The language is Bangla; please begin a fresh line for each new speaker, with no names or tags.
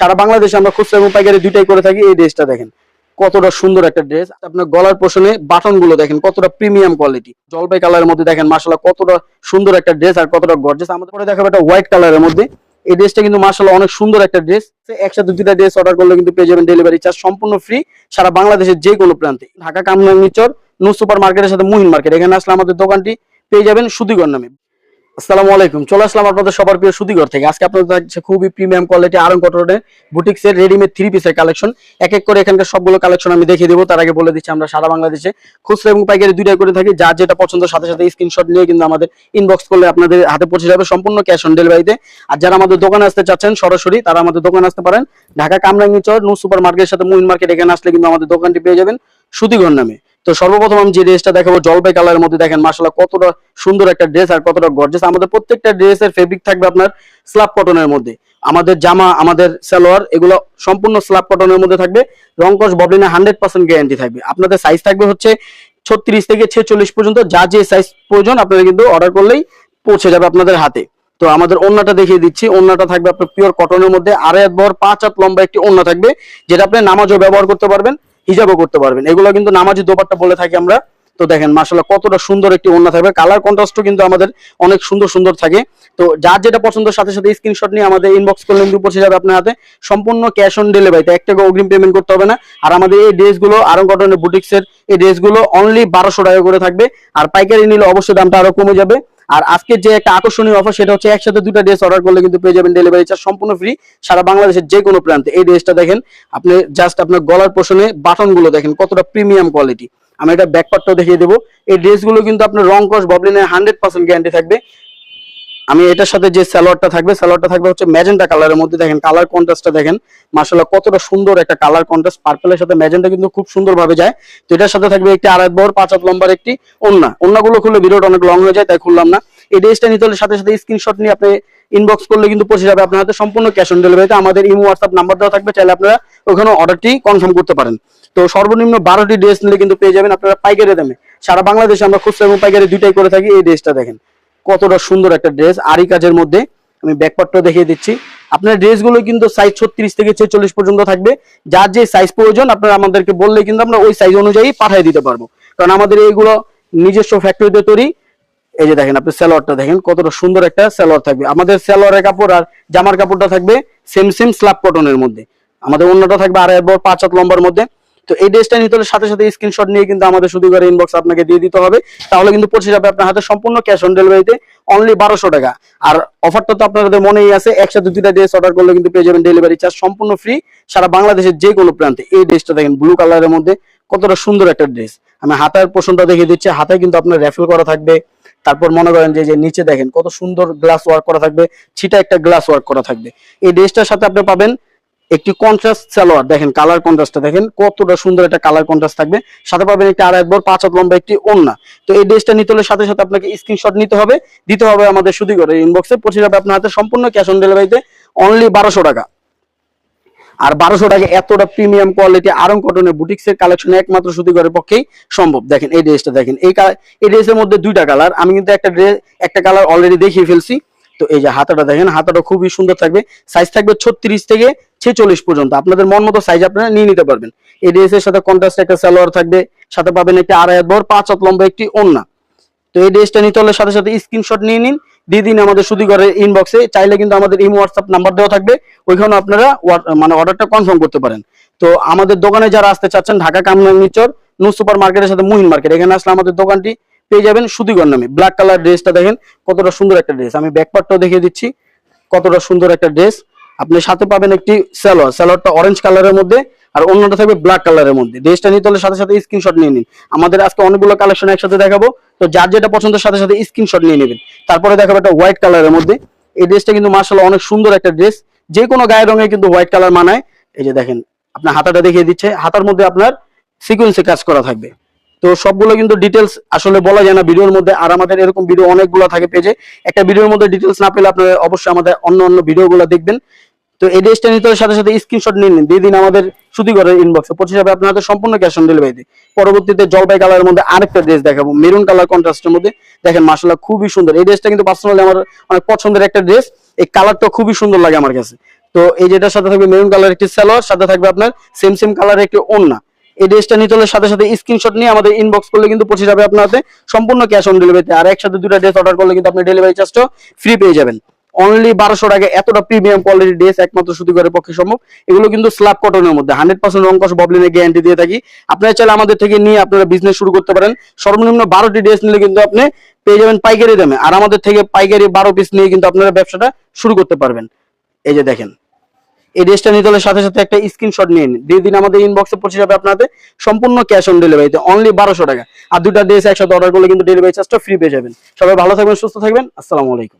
সারা বাংলাদেশে আমরা খুচরা এবং পাইকারি দুইটাই করে থাকি, এই ড্রেসটা দেখেন। কতটা সুন্দর একটা ড্রেস। আপনার গলার পোষণে বাটনগুলো দেখেন, কতটা প্রিমিয়াম কোয়ালিটি জলপাই কালারের মধ্যে দেখেন মাসাল্লাহ কতটা সুন্দর একটা ড্রেস আর কতটা গর্জেস আমাদের পরে দেখাবো একটা হোয়াইট কালারের মধ্যে। এই ড্রেসটা কিন্তু মাসাল্লাহ অনেক সুন্দর একটা ড্রেস। একসাথে দুইটা ড্রেস অর্ডার করলে কিন্তু পেয়ে যাবেন ডেলিভারি চার্জ সম্পূর্ণ ফ্রি সারা বাংলাদেশের যে কোনো প্রান্তে। ঢাকা কামরাঙ্গিচর নো সুপার মার্কেটের সাথে মুহিন মার্কেট। এখানে আসলে আমাদের দোকানটি পেয়ে যাবেন সুদিগর নামে। আসসালামু আলাইকুম। চলে আসলাম আপনাদের সবার প্রিয় সুদিগর থেকে। আজকে আপনাদের থাকছে খুবই প্রিমিয়াম কোয়ালিটি আরং কটনের বুটিক্স এর রেডিমেড থ্রি পিসের কালেকশন এক এক করে এখানকার সবগুলো কালেকশন আমি দেখিয়ে দেবো। তার আগে বলে দিচ্ছি, আমরা সারা বাংলাদেশে খুচরা এবং পাইকারি দুইটাই করে থাকি। যার যেটা পছন্দ, সাথে সাথে স্ক্রিনশট নিয়ে কিন্তু আমাদের ইনবক্স করলে আপনাদের হাতে পৌঁছে যাবে সম্পূর্ণ ক্যাশ অন ডেলিভারিতে আর যারা আমাদের দোকানে আসতে চাচ্ছেন, সরাসরি তারা আমাদের দোকানে আসতে পারেন। ঢাকা কামরাঙ্গি চর নো সুপার মার্কেটের সাথে মুইন মার্কেট, এখানে আসলে কিন্তু আমাদের দোকানটি পেয়ে যাবেন সুদিগর নামে। তো সর্বপ্রথম আমি যে ড্রেসটা দেখাবো, জলপাই কালারের মধ্যে দেখেন মাসাল্লাহ কতটা সুন্দর একটা ড্রেস আর কতটা গর্জেস আমাদের প্রত্যেকটা ড্রেসের ফেব্রিক থাকবে আপনার স্ল্যাব কটনের মধ্যে। আমাদের জামা, আমাদের সালোয়ার, এগুলো সম্পূর্ণ স্ল্যাব কটনের মধ্যে থাকবে। রংকশ ববলিনে হান্ড্রেড পার্সেন্ট গ্যারান্টি থাকবে। আপনাদের সাইজ থাকবে হচ্ছে ছত্রিশ থেকে ছেচল্লিশ পর্যন্ত, যা যে সাইজ প্রয়োজন, আপনারা কিন্তু অর্ডার করলেই পৌঁছে যাবে আপনাদের হাতে। তো আমাদের ওন্নাটা দেখিয়ে দিচ্ছি। ওন্নাটা থাকবে আপনার পিওর কটনের মধ্যে। আড়াই বহর পাঁচ হাত লম্বা একটি ওন্না থাকবে, যেটা আপনি নামাজও ব্যবহার করতে পারবেন। হিজাবও করতে পারবেন। এগুলো কিন্তু নামাজি দোপাট্টা বলে থাকি আমরা। তো দেখেন মাসাল্লাহ কতটা সুন্দর একটি ওন্না থাকবে। কালার কন্ট্রাস্টও কিন্তু আমাদের অনেক সুন্দর সুন্দর থাকে। তো যার যেটা পছন্দের সাথে সাথে স্ক্রিনশট নিয়ে আমাদের ইনবক্স করলে কিন্তু পৌঁছে যাবে আপনার হাতে সম্পূর্ণ ক্যাশ অন ডেলিভারিতে এক টাকা অগ্রিম পেমেন্ট করতে হবে না। আর আমাদের এই ড্রেসগুলো আরং কটনের বুটিক্সের এই ড্রেসগুলো অনলি বারোশো টাকা করে থাকবে। আর পাইকারি নিলে অবশ্যই দামটা আরও কমে যাবে। আর আজকে যে একটা আকর্ষণীয় অফার সেটা হচ্ছে একসাথে দুটা ড্রেস অর্ডার করলে কিন্তু পেয়ে যাবেন ডেলিভারি চার্জ সম্পূর্ণ ফ্রি সারা বাংলাদেশের যে কোনো প্রান্তে। এই ড্রেসটা দেখেন, আপনি জাস্ট আপনার গলার পোষণে বাটনগুলো দেখেন কতটা প্রিমিয়াম কোয়ালিটি আমি এটা ব্যাকপার্টটাও দেখিয়ে দেবো। এই ড্রেসগুলো কিন্তু আপনার রং কস ববলিনের হান্ড্রেড পার্সেন্ট গ্যারান্টি থাকবে। আমি এটার সাথে যে স্যালোয়ারটা থাকবে স্যালোয়ারটা থাকবে হচ্ছে ম্যাজেন্টা কালারের মধ্যে দেখেন, কালার কন্ট্রাস্টটা দেখেন। মাসাল্লাহ কতটা সুন্দর একটা কালার কন্ট্রাস্ট পার্পলের সাথে ম্যাজেন্টা কিন্তু খুব সুন্দর ভাবে যায়। তো এটার সাথে থাকবে একটি আড়াই বহর পাঁচ হাত লম্বার একটি ওন্না। ওন্নাগুলো খুললে ভিডিওটা অনেক লং হয়ে যায়, তাই খুললাম না। এই ড্রেসটা নিতে হলে সাথে সাথে স্ক্রিনশট নিয়ে আপনি ইনবক্স করলে কিন্তু পৌঁছে যাবে। আপনার হাতে সম্পূর্ণ ক্যাশ অন ডেলিভারিতে আমাদের ইমো হোয়াটসঅ্যাপ নাম্বার দেওয়া থাকবে। চাইলে আপনারা ওখানে অর্ডারটি কনফার্ম করতে পারেন। তো সর্বনিম্ন বারোটি ড্রেস নিলে কিন্তু পেয়ে যাবেন আপনারা পাইকারি দামে। সারা বাংলাদেশে আমরা খুচরা এবং পাইকারি দুইটাই করে থাকি এই ড্রেসটা দেখেন। কতটা সুন্দর একটা ড্রেস আরি কাজের মধ্যে আমি ব্যাকপার্টটা দেখিয়ে দিচ্ছি। আপনার ড্রেসগুলো কিন্তু সাইজ ছত্রিশ থেকে ছেচল্লিশ পর্যন্ত থাকবে। যার যে সাইজ প্রয়োজন, আপনারা আমাদেরকে বললে কিন্তু আমরা ওই সাইজ অনুযায়ী পাঠিয়ে দিতে পারব। কারণ আমাদের এইগুলো নিজস্ব ফ্যাক্টরিতে তৈরি। এই যে দেখেন, আপনি সালোয়ারটা দেখেন, কতটা সুন্দর একটা সালোয়ার থাকবে। আমাদের সালোয়ারের কাপড় আর জামার কাপড়টা থাকবে সেম সেম স্ল্যাব কটনের মধ্যে। আমাদের অন্যটা থাকবে আড়াই বড় পাঁচ হাত লম্বার মধ্যে। তো এই ড্রেসটা নিতে হলে সাথে সাথে স্ক্রিনশট নিয়ে কিন্তু আমাদের করে ইনবক্স আপনাকে দিয়ে দিতে হবে। তাহলে কিন্তু পৌঁছে যাবে আপনার হাতে সম্পূর্ণ ক্যাশ অন ডেলিভারিতে অনলি বারোশো টাকা। আর অফারটা তো আপনাদের মনেই আছে, একসাথে দুইটা ড্রেস অর্ডার করলে কিন্তু পেয়ে যাবেন ডেলিভারি চার্জ সম্পূর্ণ ফ্রি সারা বাংলাদেশের যে কোনো প্রান্তে। এই ড্রেসটা দেখেন ব্লু কালারের মধ্যে কতটা সুন্দর একটা ড্রেস আমি হাতার পোষণটা দেখিয়ে দিচ্ছি, হাতায় কিন্তু আপনার র্যাফেল করা থাকবে। তারপর মনে করেন যে নিচে দেখেন, কত সুন্দর গ্লাস ওয়ার্ক করা থাকবে, ছিটা একটা গ্লাস ওয়ার্ক করা থাকবে। এই ড্রেসটার সাথে আপনি পাবেন একটি কন্ট্রাস্ট সালোয়ার, দেখেন কালার কন্ট্রাস্টটা দেখেন, কতটা সুন্দর একটা কালার কন্ট্রাস্ট থাকবে। সাথে পাবেন একটি আড়াই বর পাঁচ হাত লম্বা একটি ওন্না তো এই ড্রেসটা নিতে হলে সাথে সাথে আপনাকে স্ক্রিনশট নিতে হবে, দিতে হবে আমাদের করে ইনবক্সে পৌঁছে যাবে আপনার হাতে সম্পূর্ণ ক্যাশ অন ডেলিভারিতে অনলি বারোশো টাকা। আর বারোশো টাকা এতটা প্রিমিয়াম কোয়ালিটি আরং কটনের বুটিক্সের কালেকশন একমাত্র সুতি ঘরের পক্ষেই সম্ভব। দেখেন এই ড্রেসটা দেখেন, এই এই ড্রেসের মধ্যে দুইটা কালার আমি কিন্তু একটা ড্রেস একটা কালার অলরেডি দেখিয়ে ফেলছি। তো এই যে হাতাটা দেখেন, হাতাটা খুবই সুন্দর থাকবে। সাইজ থাকবে ছত্রিশ থেকে ছেচল্লিশ পর্যন্ত। আপনাদের মন মতো সাইজ আপনারা নিয়ে নিতে পারবেন। এই ড্রেসের সাথে কন্ট্রাস্ট একটা সালোয়ার থাকবে, সাথে পাবেন একটা আড়াই বহর পাঁচ হাত লম্বা একটি ওন্না তো এই ড্রেসটা নিতে হলে সাথে সাথে স্ক্রিনশট নিয়ে নিন। দিয়ে আমাদের সুদি ঘরের ইনবক্সে চাইলে কিন্তু আমাদের ইমো হোয়াটসঅ্যাপ নাম্বার দেওয়া থাকবে। ওইখানে আপনারা মানে অর্ডারটা কনফার্ম করতে পারেন। তো আমাদের দোকানে যারা আসতে চাচ্ছেন ঢাকা কামরাঙ্গিচর নু সুপার মার্কেটের সাথে মুহিন মার্কেট। এখানে আসলে আমাদের দোকানটি পেয়ে যাবেন সুদিগর নামে। ব্ল্যাক কালার ড্রেসটা দেখেন, কতটা সুন্দর একটা ড্রেস আমি ব্যাকপার্টটাও দেখিয়ে দিচ্ছি, কতটা সুন্দর একটা ড্রেস আপনি সাথে পাবেন একটি স্যালোয়ার স্যালোয়ারটা অরেঞ্জ কালারের মধ্যে, আর অন্যটা থাকবে ব্ল্যাক কালারের মধ্যে। ড্রেসটা নিতে হলে সাথে সাথে স্ক্রিনশট নিয়ে নিন। আমাদের আজকে অনেকগুলো কালেকশন একসাথে দেখাবো, তো যার যেটা পছন্দের সাথে সাথে স্ক্রিনশট নিয়ে নেবেন। তারপরে দেখাবো একটা হোয়াইট কালারের মধ্যে। এই ড্রেসটা কিন্তু মার্শাল অনেক সুন্দর একটা ড্রেস যে কোনো গায়ের রঙে কিন্তু হোয়াইট কালার মানায়। এই যে দেখেন, আপনার হাতাটা দেখিয়ে দিচ্ছে। হাতার মধ্যে আপনার সিকুয়েন্সে কাজ করা থাকবে। তো সবগুলো কিন্তু ডিটেলস আসলে বলা যায় না। ভিডিওর মধ্যে আর আমাদের এরকম ভিডিও অনেকগুলো থাকে পেজে। একটা ভিডিওর মধ্যে ডিটেলস না পেলে আপনারা অবশ্যই আমাদের অন্য অন্য ভিডিওগুলো দেখবেন। তো এই ড্রেসটা নিতে সাথে সাথে স্ক্রিনশট নিয়ে নিন। দিয়ে দিন আমাদের করে ইনবক্সে পঁচিশ হবে আপনার হাতে সম্পূর্ণ ক্যাশ অন ডেলিভারিতে পরবর্তীতে জলপাই কালারের মধ্যে আরেকটা ড্রেস দেখাবো। মেরুন কালার কন্ট্রাস্টের মধ্যে। দেখেন মাসাল্লাহ খুবই সুন্দর। এই ড্রেসটা কিন্তু পার্সোনালি আমার অনেক পছন্দের একটা ড্রেস এই কালারটা খুবই সুন্দর লাগে আমার কাছে। তো এই যেটার সাথে থাকবে মেরুন কালার একটি সালোয়ার সাথে থাকবে আপনার সেম সেম কালারের একটি ওড়না। এই ড্রেসটা নিতে হলে সাথে সাথে স্ক্রিনশট নিয়ে আমাদের ইনবক্স করলে কিন্তু পৌঁছে যাবে আপনার হাতে সম্পূর্ণ ক্যাশ অন ডেলিভারিতে আর একসাথে দুটো ড্রেস অর্ডার করলে কিন্তু আপনি ডেলিভারি চার্জটাও ফ্রি পেয়ে যাবেন। অনলি বারোশো টাকা এতটা প্রিমিয়াম কোয়ালিটির ড্রেস একমাত্র সুতিঘরের পক্ষে সম্ভব। এগুলো কিন্তু স্ল্যাব কটনের মধ্যে। হান্ড্রেড পার্সেন্ট রংকশ ববলিনের গ্যারান্টি দিয়ে থাকি। আপনারা চাইলে আমাদের থেকে নিয়ে আপনারা বিজনেস শুরু করতে পারেন। সর্বনিম্ন বারোটি ড্রেস নিলে কিন্তু আপনি পেয়ে যাবেন পাইকারি দামে। আর আমাদের থেকে পাইকারি বারো পিস নিয়ে কিন্তু আপনারা ব্যবসাটা শুরু করতে পারবেন। এই যে দেখেন। এই ড্রেসটা নিতে হলে সাথে সাথে একটা স্ক্রিনশট নিন। দিয়ে দিন আমাদের ইনবক্সে পৌঁছে যাবে আপনাদের সম্পূর্ণ ক্যাশ অন ডেলিভারিতে অনলি বারোশো টাকা। আর দুটা ড্রেস একসাথে অর্ডার করলে কিন্তু ডেলিভারি চার্জটা ফ্রি পেয়ে যাবেন। সবাই ভালো থাকবেন, সুস্থ থাকবেন। আসসালামু আলাইকুম।